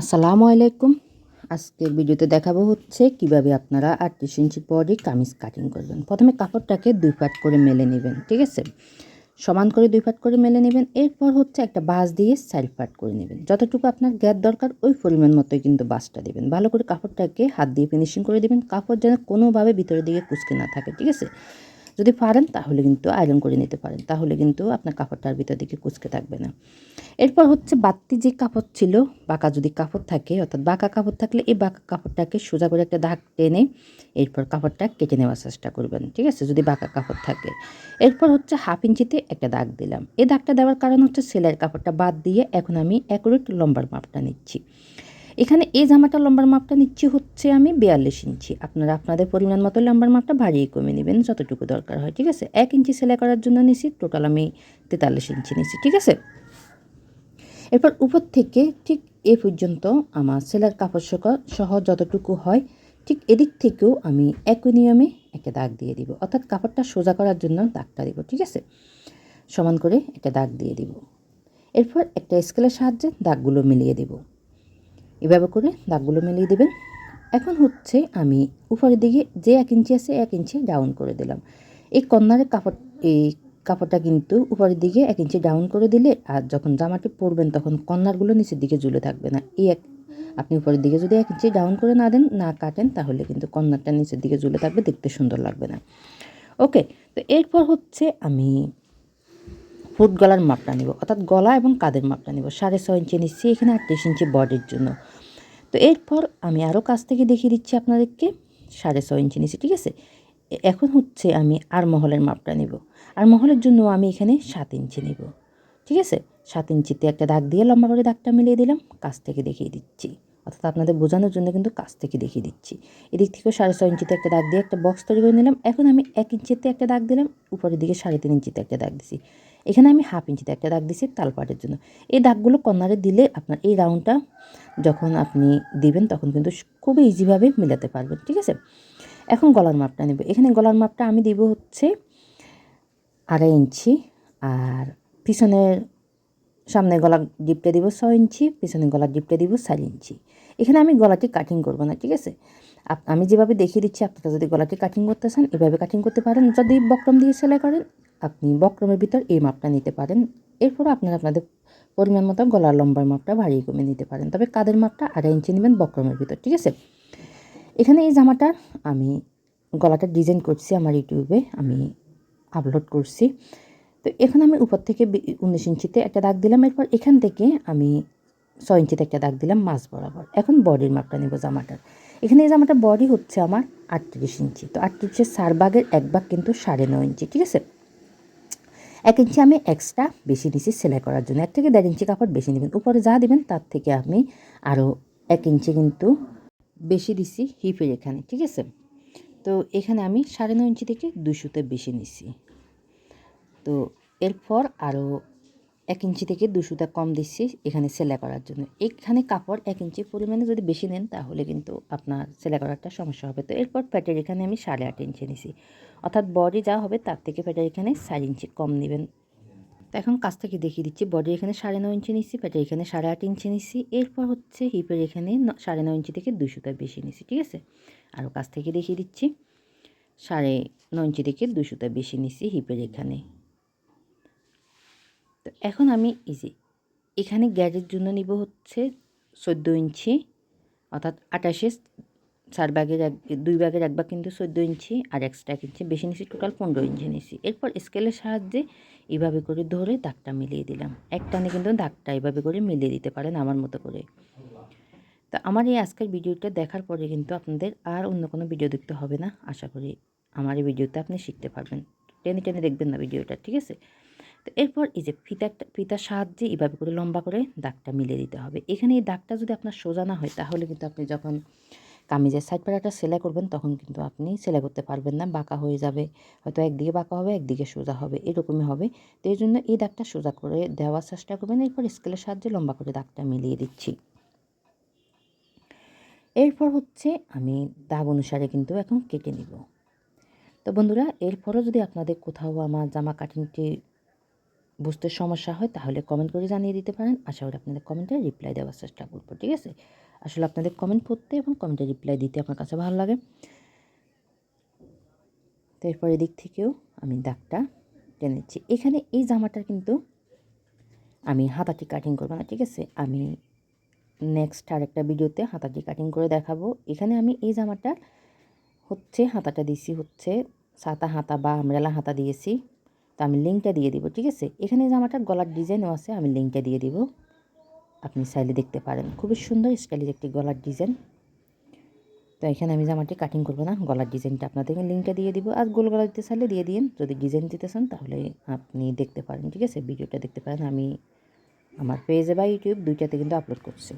আসসালামু আলাইকুম। আজকের ভিডিওতে দেখাবো হচ্ছে কীভাবে আপনারা আটত্রিশ ইঞ্চি বডি কামিজ কাটিং করবেন। প্রথমে কাপড়টাকে দুই পাট করে মেলে নেবেন, ঠিক আছে? সমান করে দুই পাট করে মেলে নেবেন, এরপর হচ্ছে একটা বাস দিয়ে চার পাট করে নেবেন। যতটুকু আপনার গ্যাপ দরকার, ওই পরিমাণ মতোই কিন্তু বাসটা দেবেন। ভালো করে কাপড়টাকে হাত দিয়ে ফিনিশিং করে দেবেন। কাপড় যেন কোনোভাবে ভিতরের দিকে কুচকে না থাকে, ঠিক আছে? যদি পারেন, তাহলে কিন্তু আয়রন করে নিতে পারেন। তাহলে কিন্তু আপনার কাপড়টার ভিতর দিকে কুচকে থাকবে না। এরপর হচ্ছে বাড়তি যে কাপড় ছিল, বাঁকা যদি কাপড় থাকে, অর্থাৎ বাঁকা কাপড় থাকলে এই বাঁকা কাপড়টাকে সোজা করে একটা দাগ টেনে এরপর কাপড়টা কেটে নেওয়ার চেষ্টা করবেন, ঠিক আছে? যদি বাঁকা কাপড় থাকে। এরপর হচ্ছে হাফ ইঞ্চিতে একটা দাগ দিলাম। এই দাগটা দেওয়ার কারণ হচ্ছে সেলাইয়ের কাপড়টা বাদ দিয়ে এখন আমি অ্যাকুরেট লম্বার মাপটা নিচ্ছি। এখানে এই জামাটা লম্বার মাপটা নিচ্ছি হচ্ছে আমি বিয়াল্লিশ ইঞ্চি। আপনারা আপনাদের পরিমাণ মতো লম্বার মাপটা বাড়িয়ে কমে নেবেন, যতটুকু দরকার হয়, ঠিক আছে? এক ইঞ্চি সেলাই করার জন্য নিছি টোটাল আমি তেতাল্লিশ ইঞ্চি নিছি, ঠিক আছে? এরপর উপর থেকে ঠিক এ পর্যন্ত আমার সেলার কাপড় সহ যতটুকু হয়, ঠিক এদিক থেকেও আমি একই নিয়মে একটা দাগ দিয়ে দিব। অর্থাৎ কাপড়টা সোজা করার জন্য দাগটা দিব, ঠিক আছে? সমান করে একটা দাগ দিয়ে দিব। এরপর একটা স্কেলের সাহায্যে দাগগুলো মিলিয়ে দেব। এভাবে করে দাগগুলো মিলিয়ে দেবেন। এখন হচ্ছে আমি উপরের দিকে যে এক ইঞ্চি আছে এক ইঞ্চি ডাউন করে দিলাম। এই কর্নারের কাপড়, এই কাপড়টা কিন্তু উপরের দিকে এক ইঞ্চি ডাউন করে দিলে আর যখন জামাটি পরবেন তখন কর্নারগুলো নিচের দিকে ঝুলে থাকবে না। এই এক, আপনি উপরের দিকে যদি এক ইঞ্চি ডাউন করে না দেন, না কাটেন, তাহলে কিন্তু কর্নারটা নিচের দিকে ঝুলে থাকবে, দেখতে সুন্দর লাগবে না। ওকে, তো এরপর হচ্ছে আমি ফুট গলার মাপটা নিব, অর্থাৎ গলা এবং কাদের মাপটা নিব, সাড়ে ছয় ইঞ্চি নিচ্ছি, এখানে আটত্রিশ ইঞ্চি বডির জন্য। তো এরপর আমি আরও কাছ থেকে দেখিয়ে দিচ্ছি আপনাদেরকে, সাড়ে ছয় ইঞ্চি নিচ্ছি, ঠিক আছে? এখন হচ্ছে আমি আর মহলের মাপটা নিব। আর মহলের জন্য আমি এখানে সাত ইঞ্চি নিব, ঠিক আছে? সাত ইঞ্চিতে একটা দাগ দিয়ে লম্বা করে দাগটা মিলিয়ে দিলাম, কাছ থেকে দেখিয়ে দিচ্ছি। অর্থাৎ আপনাদের বোঝানোর জন্য কিন্তু কাছ থেকে দেখিয়ে দিচ্ছি। এদিক থেকেও সাড়ে ছয় ইঞ্চিতে একটা দাগ দিয়ে একটা বক্স তৈরি করে নিলাম। এখন আমি এক ইঞ্চিতে একটা দাগ দিলাম, উপরের দিকে সাড়ে তিন ইঞ্চিতে একটা দাগ দিছি। এখানে আমি হাফ ইঞ্চিতে একটা দাগ দিছি তালপাটের জন্য। এই দাগগুলো কর্নারে দিলে আপনার এই রাউন্ডটা যখন আপনি দিবেন তখন কিন্তু খুবই ইজিভাবে মিলাতে পারবেন, ঠিক আছে? এখন গলার মাপটা নেব। এখানে গলার মাপটা আমি দিব হচ্ছে আড়াই ইঞ্চি আর পিছনের সামনে গলা ডিপটে দিব ছ ইঞ্চি পিছনে গলার ডিপটে দিব চার ইঞ্চি। এখানে আমি গলাটি কাটিং করব না, ঠিক আছে? আমি যেভাবে দেখিয়ে দিচ্ছি, আপনারা যদি গলাটি কাটিং করতে চান, এভাবে কাটিং করতে পারেন। যদি বক্রম দিয়ে সেলাই করেন আপনি বক্রমের ভিতর এই মাপটা নিতে পারেন। এরপর আপনারা আপনাদের পরিমাণ মতো গলার লম্বার মাপটা বাড়িয়ে কমে নিতে পারেন। তবে কাদের মাপটা আড়াই ইঞ্চি নেবেন বক্রমের ভিতর, ঠিক আছে? এখানে এই জামাটার আমি গলাটা ডিজাইন করছি আমার ইউটিউবে, আমি আপলোড করছি। তো এখন আমি উপর থেকে উনিশ ইঞ্চিতে একটা দাগ দিলাম। এরপর এখান থেকে আমি ছয় ইঞ্চিতে একটা দাগ দিলাম মাছ বরাবর। এখন বডির মাপটা নেব জামাটার। এখানে এই জামাটার বডি হচ্ছে আমার আটত্রিশ ইঞ্চি। তো আটত্রিশের চার বাগের এক বাগ কিন্তু সাড়ে নয় ইঞ্চি, ঠিক আছে? এক ইঞ্চি আমি এক্সট্রা বেশি নিচ্ছি সেলাই করার জন্য। এক থেকে দেড় ইঞ্চি কাপড় বেশি নেবেন। উপরে যা দেবেন, তার থেকে আমি আরও এক ইঞ্চি কিন্তু বেশি দিছি হিপের এখানে, ঠিক আছে? তো এখানে আমি সাড়ে নয় ইঞ্চি থেকে দুশোতে বেশি নিছি। তো এরপর আরও এক ইঞ্চি থেকে দুশোটা কম দিচ্ছি এখানে সেলাই করার জন্য। এখানে কাপড় এক ইঞ্চি পরিমাণে যদি বেশি নেন, তাহলে কিন্তু আপনার সেলাই করারটা সমস্যা হবে। তো এরপর প্যাটের এখানে আমি সাড়ে আট ইঞ্চি নিছি। অর্থাৎ বডি যা হবে, তার থেকে প্যাটের এখানে সাড়ে ইঞ্চি কম নেবেন। তো এখন কাছ থেকে দেখিয়ে দিচ্ছি বডি এখানে সাড়ে নয় ইঞ্চি নিচ্ছি প্যাটের এখানে সাড়ে আট ইঞ্চি নিচ্ছি এরপর হচ্ছে হিপের এখানে সাড়ে নয় ইঞ্চি থেকে দুশোটা বেশি নিচ্ছি ঠিক আছে? আরও কাছ থেকে দেখিয়ে দিচ্ছি, সাড়ে নয় ইঞ্চি থেকে দুশোটা বেশি নিচ্ছি হিপের এখানে। তো এখন আমি ইজি এখানে গ্যাজের জন্য নিব হচ্ছে চোদ্দ ইঞ্চি, অর্থাৎ আটাশে চার ব্যাগের এক, দুই ব্যাগের এক ব্যাগ কিন্তু চোদ্দ ইঞ্চি আর এক্সট্রা এক ইঞ্চি। বেশি নিছি টোটাল পনেরো ইঞ্চি নিছি। এরপর স্কেলের সাহায্যে এইভাবে করে ধরে দাগটা মিলিয়ে দিলাম। এক টানে কিন্তু দাগটা এইভাবে করে মিলিয়ে দিতে পারেন আমার মতো করে। তো আমার এই আজকের ভিডিওটা দেখার পরে কিন্তু আপনাদের আর অন্য কোনো ভিডিও দেখতে হবে না। আশা করি আমার এই ভিডিওতে আপনি শিখতে পারবেন। টেনে টেনে দেখবেন না ভিডিওটা, ঠিক আছে? তো এরপর এই যে ফিতা ফিতার সাহায্যে এইভাবে করে লম্বা করে দাগটা মিলিয়ে দিতে হবে। এখানে এই দাগটা যদি আপনার সোজা না হয়, তাহলে কিন্তু আপনি যখন কামিজের সাইড পাড়াটা সেলাই করবেন, তখন কিন্তু আপনি সেলাই করতে পারবেন না, বাঁকা হয়ে যাবে। হয়তো একদিকে বাঁকা হবে, একদিকে সোজা হবে, এরকমই হবে। তো এই জন্য এই দাগটা সোজা করে দেওয়ার চেষ্টা করবেন। এরপর স্কেলের সাহায্যে লম্বা করে দাগটা মিলিয়ে দিচ্ছি। এরপর হচ্ছে আমি দাগ অনুসারে কিন্তু এখন কেটে নিব। তো বন্ধুরা, এরপরও যদি আপনাদের কোথাও আমার জামা কাটিংটি বুঝতে সমস্যা হয়, তাহলে কমেন্ট করে জানিয়ে দিতে পারেন। আশা করি আপনাদের কমেন্টে রিপ্লাই দেওয়ার চেষ্টা করব, ঠিক আছে? আসলে আপনাদের কমেন্ট পড়তে এবং কমেন্টে রিপ্লাই দিতে আমার কাছে ভালো লাগে। তো এরপর এদিক থেকেও আমি দাগটা টেনেছি এখানে এই জামাটার কিন্তু আমি হাতাটি কাটিং করব না, ঠিক আছে? আমি নেক্সট আরেকটা ভিডিওতে হাতাটি কাটিং করে দেখাবো। এখানে আমি এই জামাটা হচ্ছে হাতাটা দিছি হচ্ছে সাতা হাতা বা আমরেলা হাতা দিয়েছি। তো আমি লিঙ্কটা দিয়ে দিব, ঠিক আছে? এখানে জামাটার গলার ডিজাইনও আছে, আমি লিঙ্কটা দিয়ে দিব। আপনি চাইলে দেখতে পারেন। খুবই সুন্দর স্টাইলিশ একটি গলার ডিজাইন তো এখানে আমি জামাটি কাটিং করব না, গলার ডিজাইনটা আপনাদেরকে লিঙ্কটা দিয়ে দিব। আর গোল গলা দিতে চাইলে দিয়ে দিন। যদি ডিজাইন দিতে চান, তাহলে আপনি দেখতে পারেন, ঠিক আছে? ভিডিওটা দেখতে পারেন। আমি আমার পেজে বা ইউটিউব দুইটাতে কিন্তু আপলোড করছি।